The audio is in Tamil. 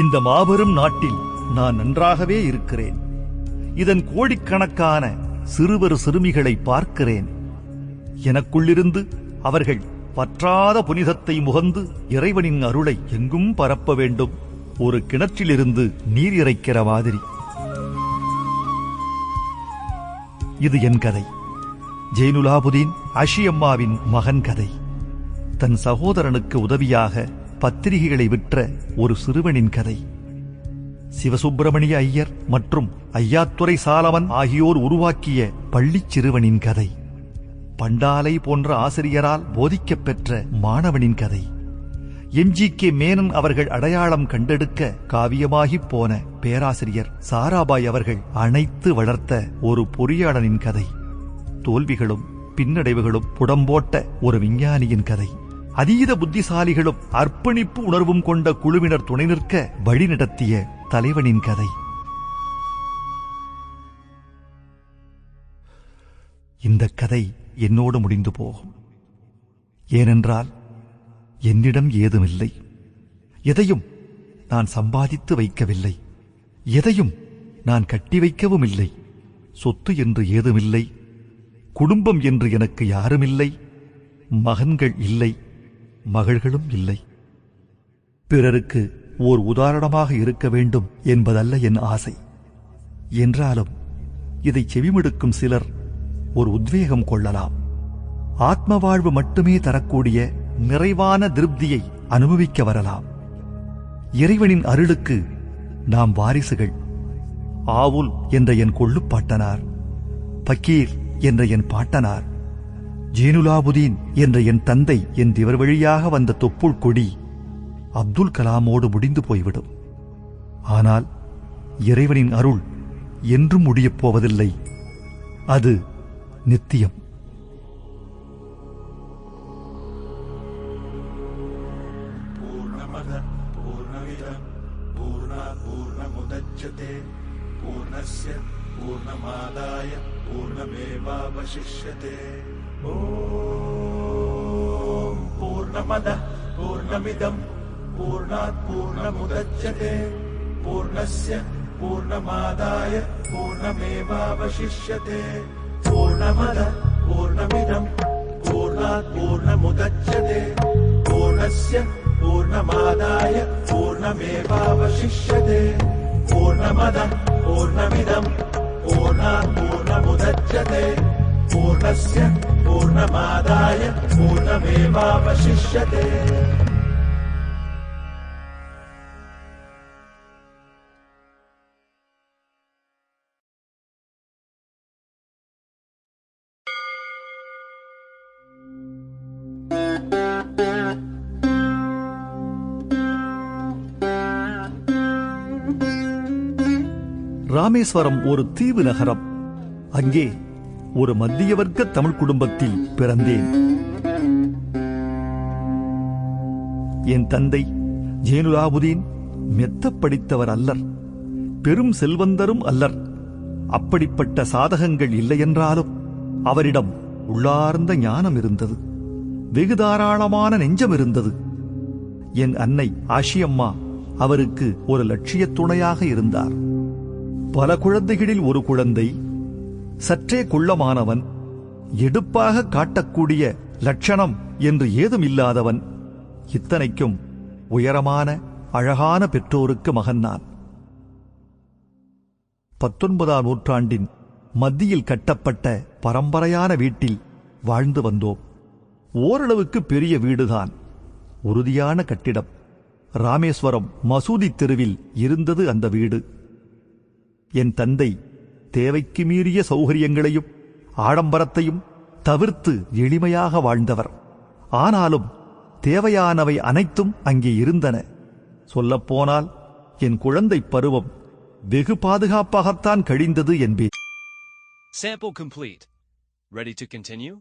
இந்த மாபெரும் நாட்டில் நான் நன்றாகவே இருக்கிறேன். இதன் கோடிக்கணக்கான சிறுவர் சிறுமிகளை பார்க்கிறேன். எனக்குள்ளிருந்து அவர்கள் பற்றாத புனிதத்தை முகந்து இறைவனின் அருளை எங்கும் பரப்ப வேண்டும். ஒரு கிணற்றிலிருந்து நீர் இறைக்கிற மாதிரி. இது என் கதை. ஜெயினுலாபுதீன் அஷியம்மாவின் மகன் கதை. தன் சகோதரனுக்கு உதவியாக பத்திரிகைகளை விற்ற ஒரு சிறுவனின் கதை. சிவசுப்பிரமணிய ஐயர் மற்றும் ஐயாத்துறை சாலவன் ஆகியோர் உருவாக்கிய பள்ளிச் சிறுவனின் கதை. பண்டாலை போன்ற ஆசிரியரால் போதிக்கப் பெற்ற மாணவனின் கதை. MG K. மேனன் அவர்கள் அடையாளம் கண்டெடுக்க காவியமாகிப் போன பேராசிரியர் சாராபாய் அவர்கள் அணைத்து வளர்த்த ஒரு பொறியாளனின் கதை. தோல்விகளும் பின்னடைவுகளும் புடம்போட்ட ஒரு விஞ்ஞானியின் கதை. அதீத புத்திசாலிகளும் அர்ப்பணிப்பு உணர்வும் கொண்ட குழுவினர் துணை நிற்க வழிநடத்திய தலைவனின் கதை. இந்த கதை என்னோடு முடிந்து போகும். ஏனென்றால் என்னிடம் ஏதுமில்லை. எதையும் நான் சம்பாதித்து வைக்கவில்லை. எதையும் நான் கட்டி வைக்கவும் இல்லை சொத்து என்று ஏதுமில்லை. குடும்பம் என்று எனக்கு யாருமில்லை. மகன்கள் இல்லை. மகள்களும் இல்லை. பிறருக்கு ஓர் உதாரணமாக இருக்க வேண்டும் என்பதல்ல என் ஆசை. என்றாலும் இதை செவிமடுக்கும் சிலர் ஒரு உத்வேகம் கொள்ளலாம். ஆத்ம வாழ்வு மட்டுமே தரக்கூடிய நிறைவான திருப்தியை அனுபவிக்க வரலாம். இறைவனின் அருளுக்கு நாம் வாரிசுகள். ஆவுல் என்ற என் கொள்ளுப்பாட்டனார் பக்கீர் என்ற என் பாட்டனார் ஜேனுலாபுதீன் என்ற என் தந்தை என் இவர் வழியாக வந்த தொப்புள் கொடி அப்துல் கலாமோடு முடிந்து போய்விடும் ஆனால் இறைவனின் அருள் என்றும் முடியப் போவதில்லை அது நித்தியம் पूर्णमद पूर्णमिदम् पूर्णात् पूर्णमुदच्यते पूर्णस्य पूर्णमादाय पूर्णमेवावशिष्यते ॐ पूर्णमदः पूर्णमिदम् पूर्णात् पूर्णमुदच्यते। पूर्णस्य पूर्णमादाय पूर्णमेवावशिष्यते। पूर्णमदः पूर्णमिदम् पूर्णात् पूर्णमुदच्यते। पूर्णस्य पूर्णमादाय पूर्णमेवावशिष्यते। पूर्णमदः पूर्णमिदम् पूर्णात् पूर्णमुदच्यते पूर्णस्य पूर्णमादाय पूर्णमेवावशिष्यते ராமேஸ்வரம் ஒரு தீவு நகரம் அங்கே ஒரு மத்திய வர்க்க தமிழ் குடும்பத்தில் பிறந்தேன். என் தந்தை ஜேனுலாபுதீன் மெத்த படித்தவர் அல்லர். பெரும் செல்வந்தரும் அல்லர். அப்படிப்பட்ட சாதகங்கள் இல்லையென்றாலும் அவரிடம் உள்ளார்ந்த ஞானம் இருந்தது. வெகு தாராளமான நெஞ்சம் இருந்தது. என் அன்னை ஆஷியம்மா அவருக்கு ஒரு லட்சிய துணையாக இருந்தார். பல குழந்தைகளில் ஒரு குழந்தை சற்றே குள்ளமானவன் எடுப்பாக காட்டக்கூடிய லட்சணம் என்று ஏதும் இல்லாதவன் இத்தனைக்கும் உயரமான அழகான பெற்றோருக்கு மகன் நான் பத்தொன்பதாம் நூற்றாண்டின் மத்தியில் கட்டப்பட்ட பரம்பரையான வீட்டில் வாழ்ந்து வந்தோம். ஓரளவுக்கு பெரிய வீடுதான். உறுதியான கட்டிடம். ராமேஸ்வரம் மசூதி தெருவில் இருந்தது அந்த வீடு. என் தந்தை தேவைக்கு மீறிய சௌகரியங்களையும் ஆடம்பரத்தையும் தவிர்த்து எளிமையாக வாழ்ந்தவர் ஆனாலும் தேவையானவை அனைத்தும் அங்கே இருந்தன சொல்லப்போனால் என் குழந்தைப் பருவம் வெகு பாதுகாப்பாகத்தான் கழிந்தது என்பேன் Sample complete. Ready to continue?